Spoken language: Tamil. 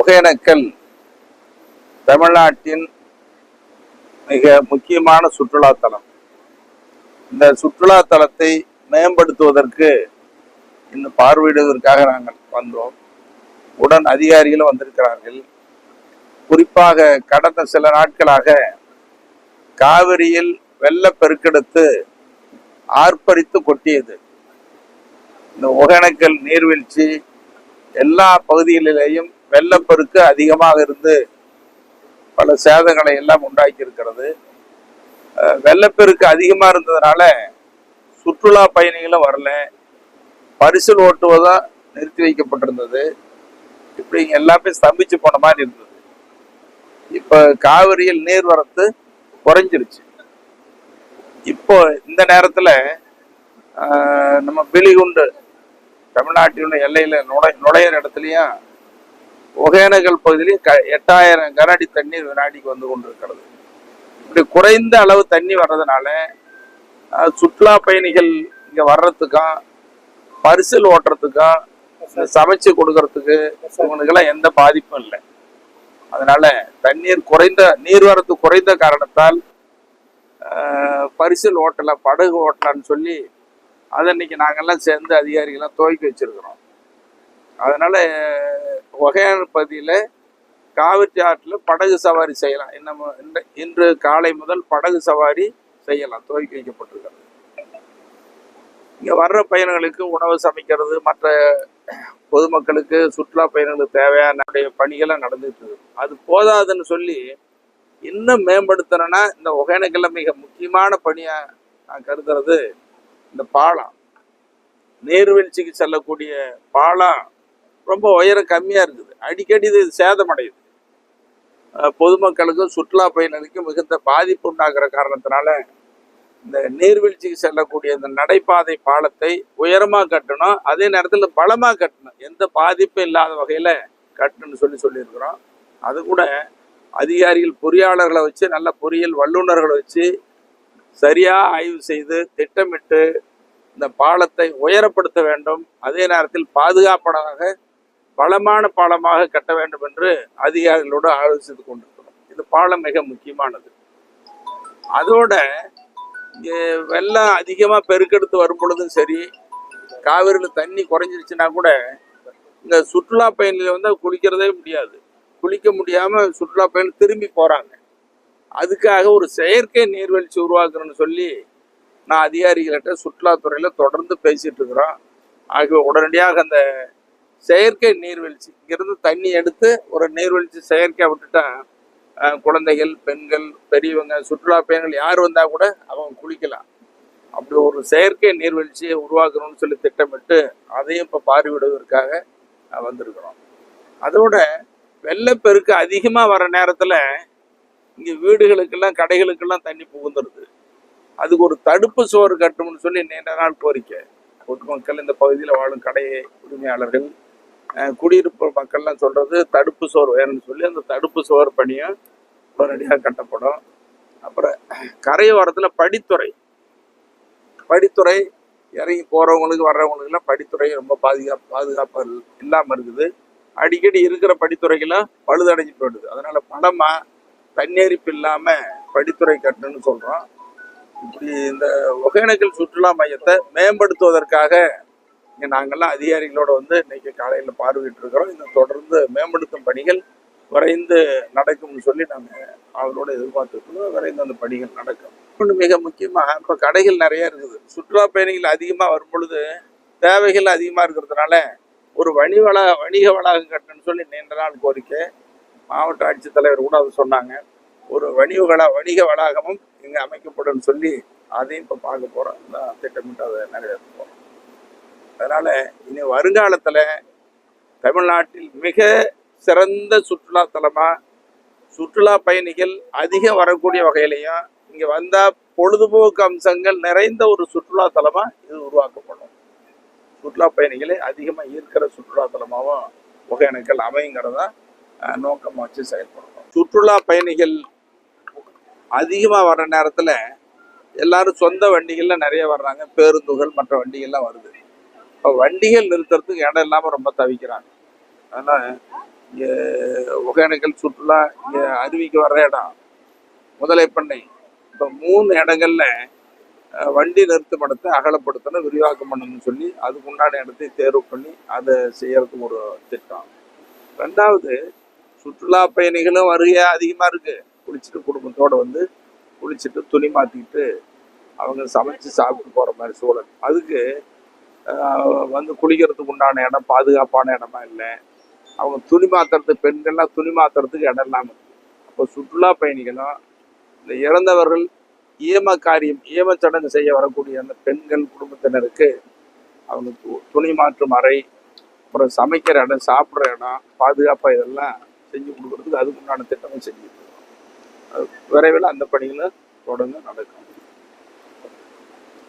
ஒகேனக்கல் தமிழ்நாட்டின் மிக முக்கியமான சுற்றுலாத்தலம். இந்த சுற்றுலாத்தலத்தை மேம்படுத்துவதற்கு இன்னும் பார்வையிடுவதற்காக நாங்கள் வந்தோம். உடன் அதிகாரிகளும் வந்திருக்கிறார்கள். குறிப்பாக கடந்த சில நாட்களாக காவிரியில் வெள்ளப்பெருக்கெடுத்து ஆர்ப்பரித்து கொட்டியது. இந்த ஒகேனக்கல் நீர்வீழ்ச்சி எல்லா பகுதிகளிலேயும் வெள்ளப்பெருக்கு அதிகமாக இருந்து பல சேதங்களை எல்லாம் உண்டாக்கி இருக்கிறது வெள்ளப்பெருக்கு அதிகமாக இருந்ததுனால சுற்றுலா பயணிகளும் வரல. பரிசல் ஓட்டுவதா நிறுத்தி வைக்கப்பட்டிருந்தது. இப்படி எல்லாமே ஸ்தம்பிச்சு போன மாதிரி இருந்தது. இப்போ காவிரியில் நீர்வரத்து குறைஞ்சிருச்சு. இப்போ இந்த நேரத்தில் நம்ம பிலிகுண்டு தமிழ்நாட்டினுடைய எல்லையில் நுழை நுழையிற இடத்துலையும் ஒகேனக்கல் பகுதியிலையும் க எட்டாயிரம் கனஅடி தண்ணீர் வினாடிக்கு வந்து கொண்டிருக்கிறது. இப்படி குறைந்த அளவு தண்ணி வர்றதுனால சுற்றுலா பயணிகள் இங்கே வர்றதுக்கும் பரிசல் ஓட்டுறதுக்கும் சமைச்சு கொடுக்கறதுக்கு இவங்களுக்கெல்லாம் எந்த பாதிப்பும் இல்லை. அதனால தண்ணீர் குறைந்த நீர்வரத்து குறைந்த காரணத்தால் பரிசல் ஓட்டலை படகு ஓட்டலான்னு சொல்லி அதை இன்னைக்கு நாங்கெல்லாம் சேர்ந்து அதிகாரிகள்லாம் துவக்கி வச்சிருக்கிறோம். அதனால ஒகையான பகுதியில் காவிரி ஆற்றில் படகு சவாரி செய்யலாம். இன்னும் இன்று- இன்று காலை முதல் படகு சவாரி செய்யலாம். துவக்கி வைக்கப்பட்டிருக்கிறது. இங்கே வர்ற பயணிகளுக்கு உணவு சமைக்கிறது மற்ற பொதுமக்களுக்கு சுற்றுலா பயணிகளுக்கு தேவையான பணிகளை நடந்துட்டு இருக்கு. அது போதாதுன்னு சொல்லி இன்னும் மேம்படுத்தணும்னா இந்த ஒகேனக்கல்ல மிக முக்கியமான பணியாக நான் கருதுறது இந்த பாலம். நீர்வீழ்ச்சிக்கு செல்லக்கூடிய பாலம் ரொம்ப உயரம் கம்மியாக இருக்குது. அடிக்கடி இது சேதமடையுது. பொதுமக்களுக்கும் சுற்றுலா பயணிகளுக்கும் மிகுந்த பாதிப்பு உண்டாகிற காரணத்தினால இந்த நீர்வீழ்ச்சிக்கு செல்லக்கூடிய இந்த நடைபாதை பாலத்தை உயரமாக கட்டணும். அதே நேரத்தில் பலமாக கட்டணும். எந்த பாதிப்பும் இல்லாத வகையில் கட்டணும்னு சொல்லி சொல்லியிருக்கிறோம். அது கூட அதிகாரிகள் பொறியாளர்களை வச்சு நல்ல பொறியியல் வல்லுநர்களை வச்சு சரியாக ஆய்வு செய்து திட்டமிட்டு இந்த பாலத்தை உயரப்படுத்த வேண்டும். அதே நேரத்தில் பாதுகாப்படாக பலமான பாலமாக கட்ட வேண்டும் என்று அதிகாரிகளோடு ஆலோசித்து கொண்டிருக்கிறோம். இது பாலம் மிக முக்கியமானது. அதோட இங்கே வெள்ளம் அதிகமாக பெருக்கெடுத்து வரும் பொழுதும் சரி காவிரியில் தண்ணி குறைஞ்சிருச்சுன்னா கூட இந்த சுற்றுலா பயணிகள் வந்து குளிக்கிறதே முடியாது. குளிக்க முடியாமல் சுற்றுலா பயணி திரும்பி போகிறாங்க அதுக்காக ஒரு செயற்கை நீர்வீழ்ச்சி உருவாக்குறேன்னு சொல்லி நான் அதிகாரிகள்கிட்ட சுற்றுலாத்துறையில் தொடர்ந்து பேசிகிட்டு இருக்கிறோம். ஆகிய உடனடியாக அந்த செயற்கை நீர்வீழ்ச்சி. இங்கிருந்து தண்ணி எடுத்து ஒரு நீர்வீழ்ச்சி செயற்கையாக விட்டுட்டா குழந்தைகள் பெண்கள் பெரியவங்க சுற்றுலா பயணிகள் யார் வந்தால் கூட அவங்க குளிக்கலாம் அப்படி ஒரு செயற்கை நீர்வீழ்ச்சியை உருவாக்கணும்னு சொல்லி திட்டமிட்டு அதையும் இப்போ பார்வையிடுவதற்காக வந்திருக்கிறோம். அதோட வெள்ளப்பெருக்கு அதிகமாக வர நேரத்தில் இங்கே வீடுகளுக்கெல்லாம் கடைகளுக்கெல்லாம் தண்ணி புகுந்துருது. அதுக்கு ஒரு தடுப்பு சுவர் கட்டணும்னு சொல்லி நீண்ட நாள் கோரிக்கை. பொதுமக்கள் இந்த பகுதியில் வாழும் கடை உரிமையாளர்கள் குடியிருப்பு மக்கள்லாம் சொல்கிறது தடுப்பு சோர் வேணும்னு சொல்லி அந்த தடுப்பு சோர் பணியும் உடனடியாக கட்டப்படும். அப்புறம் கரையோரத்தில் படித்துறை. படித்துறை இறங்கி போகிறவங்களுக்கு வர்றவங்களுக்குலாம் படித்துறை ரொம்ப பாதுகாப்பு பாதுகாப்பு இல்லாமல் இருக்குது. அடிக்கடி இருக்கிற படித்துறைகள்லாம் பழுதடைஞ்சு போயிடுது. அதனால படமாக தண்ணீரிப்பு இல்லாமல் படித்துறை கட்டணும்னு சொல்கிறோம் இப்படி இந்த ஒகேனக்கல் சுற்றுலா மையத்தை மேம்படுத்துவதற்காக நாங்கள்லாம் அதிகாரிகளோட வந்து இன்னைக்கு காலையில் பார்வையிட்டு இருக்கிறோம். இந்த தொடர்ந்து மேம்படுத்தும் பணிகள் விரைந்து நடக்கும்னு சொல்லி நாங்கள் அவரோட எதிர்பார்த்துருக்கிறோம் விரைந்து அந்த பணிகள் நடக்கும். இன்னும் மிக முக்கியமாக இப்போ கடைகள் நிறைய இருக்குது. சுற்றுலா பயணிகள் அதிகமாக வரும் பொழுது தேவைகள் அதிகமாக இருக்கிறதுனால ஒரு வணி வள வணிக வளாகம் கட்டணும்னு சொல்லி நீண்ட நாள் கோரிக்கை. மாவட்ட ஆட்சித்தலைவர் கூட அதை சொன்னாங்க. ஒரு வணிக வள வணிக வளாகமும் இங்கே அமைக்கப்படும் சொல்லி அதையும் இப்போ பார்க்க போகிறோம் திட்டமிட்டு அதை நிறைவேற்ற போகிறோம் அதனால் இனி வருங்காலத்தில் தமிழ்நாட்டில் மிக சிறந்த சுற்றுலா தலமாக சுற்றுலா பயணிகள் அதிகம் வரக்கூடிய வகையிலையும் இங்கே வந்தால் பொழுதுபோக்கு அம்சங்கள் நிறைந்த ஒரு சுற்றுலா தலமாக இது உருவாக்கப்படும். சுற்றுலா பயணிகளை அதிகமாக ஈர்க்கிற சுற்றுலா தலமாகவும் ஒகேனக்கல் அமைங்கிறதா நோக்கமாக வச்சு செயல்படுறோம் சுற்றுலா பயணிகள் அதிகமாக வர்ற நேரத்தில் எல்லாரும் சொந்த வண்டிகளில் நிறைய வர்றாங்க. பேருந்துகள் மற்ற வண்டிகள்லாம் வருது. வண்டிகள் நிறுத்துறதுக்கு இடம் இல்லாமல் ரொம்ப தவிக்கிறாங்க. அதனால் இங்கே ஒகேனக்கல் சுற்றுலா இங்கே அருவிக்கு வர்ற இடம் முதலை பண்ணை இப்போ மூணு இடங்கள்ல வண்டி நிறுத்தும் இடத்தை அகலப்படுத்தணும் விரிவாக்கம் பண்ணணும்னு சொல்லி அதுக்கு உண்டான இடத்தை தேர்வு பண்ணி அதை செய்யறதுக்கு ஒரு திட்டம். ரெண்டாவது சுற்றுலா பயணிகளும் வருகை அதிகமாக இருக்குது குளிச்சுட்டு குடும்பத்தோடு வந்து குளிச்சுட்டு துணி மாற்றிக்கிட்டு அவங்க சமைச்சு சாப்பிட்டு போகிற மாதிரி சூழல். அதுக்கு வந்து குளிக்கிறதுக்கு உண்டான இடம் பாதுகாப்பான இடமா இல்லை. அவங்க துணி மாத்துறதுக்கு பெண்கள்லாம் துணி மாத்துறதுக்கு இடம் இல்லாமல் அப்போ சுற்றுலா பயணிகளும் இந்த இறந்தவர்கள் ஈம காரியம் ஈம சடங்கு செய்ய வரக்கூடிய அந்த பெண்கள் குடும்பத்தினருக்கு அவங்க துணி மாற்றும் அறை அப்புறம் சமைக்கிற இடம் சாப்பிட்ற இடம் பாதுகாப்பாக இதெல்லாம் செஞ்சு கொடுக்கறதுக்கு அதுக்கு உண்டான திட்டமும் செஞ்சு விரைவில் அந்த பணிகளும் தொடர்ந்து நடக்கும்.